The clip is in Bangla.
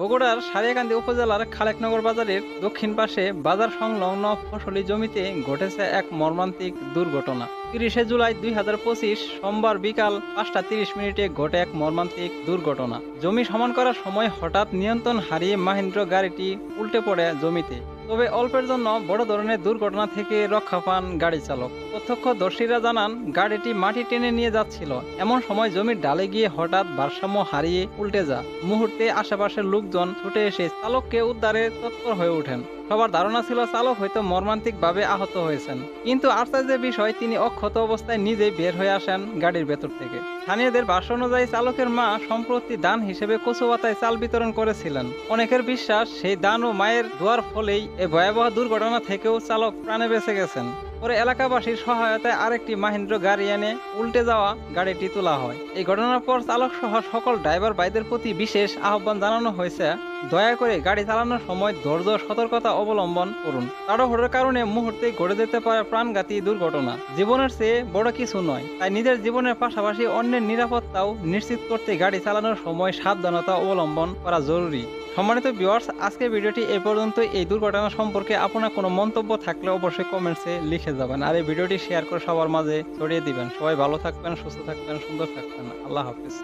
বগুড়ার সারিয়াকান্দি উপজেলার খালেকনগর বাজারের দক্ষিণ পাশে বাজার সংলগ্ন ফসলি জমিতে ঘটেছে এক মর্মান্তিক দুর্ঘটনা। তিরিশে জুলাই দুই হাজার পঁচিশ সোমবার বিকাল পাঁচটা তিরিশ মিনিটে ঘটে এক মর্মান্তিক দুর্ঘটনা। জমি সমান করার সময় হঠাৎ নিয়ন্ত্রণ হারিয়ে মাহেন্দ্র গাড়িটি উল্টে পড়ে জমিতে। তবে অল্পের জন্য বড় ধরনের দুর্ঘটনা থেকে রক্ষা পান গাড়ি চালক। প্রত্যক্ষদর্শীরা জানান, গাড়িটি মাটি টেনে নিয়ে যাচ্ছিল। এমন সময় জমির ডালে গিয়ে হঠাৎ ভারসাম্য হারিয়ে উল্টে যা মুহূর্তে আশেপাশের লোকজন ছুটে এসে চালককে উদ্ধারে তৎপর হয়ে ওঠেন। সবার ধারণা ছিল চালক হয়তো মর্মান্তিকভাবে আহত হয়েছেন। কিন্তু আশ্চর্যের বিষয়, তিনি অক্ষত অবস্থায় নিজেই বের হয়ে আসেন গাড়ির ভেতর থেকে। স্থানীয়দের ভাষ্য অনুযায়ী চালকের মা সম্প্রতি দান হিসেবে কচুয়াতায় চাল বিতরণ করেছিলেন। অনেকের বিশ্বাস, সেই দান ও মায়ের দোয়ার ফলেই এই ভয়াবহ দুর্ঘটনা থেকেও চালক প্রাণে বেঁচে গেছেন। পরে এলাকাবাসীর সহায়তায় আরেকটি মাহিন্দ্র গাড়ি এনে উল্টে যাওয়া গাড়িটি তোলা হয়। এই ঘটনার পর চালক সহ সকল ড্রাইভার ভাইদের প্রতি বিশেষ আহ্বান জানানো হয়েছে দয়া করে গাড়ি চালানোর সময় ধৈর্য, সতর্কতা অবলম্বন করুন। তাড়াহুড়োর কারণে মুহূর্তে ঘটে যেতে পারে প্রাণঘাতী দুর্ঘটনা। জীবনের চেয়ে বড় কিছু নয়, তাই নিজের জীবনের পাশাপাশি অন্যের নিরাপত্তাও নিশ্চিত করতে গাড়ি চালানোর সময় সাবধানতা অবলম্বন করা জরুরি। সম্মানিত ভিউয়ার্স আজকের ভিডিওটি এই পর্যন্ত এই দুর্ঘটনা সম্পর্কে আপনার কোনো মন্তব্য থাকলে অবশ্যই কমেন্টসে লিখে যাবেন আর এই ভিডিওটি শেয়ার করে সবার মাঝে ছড়িয়ে দিবেন। সবাই ভালো থাকবেন, সুস্থ থাকবেন, সুন্দর থাকবেন। আল্লাহ হাফিজ।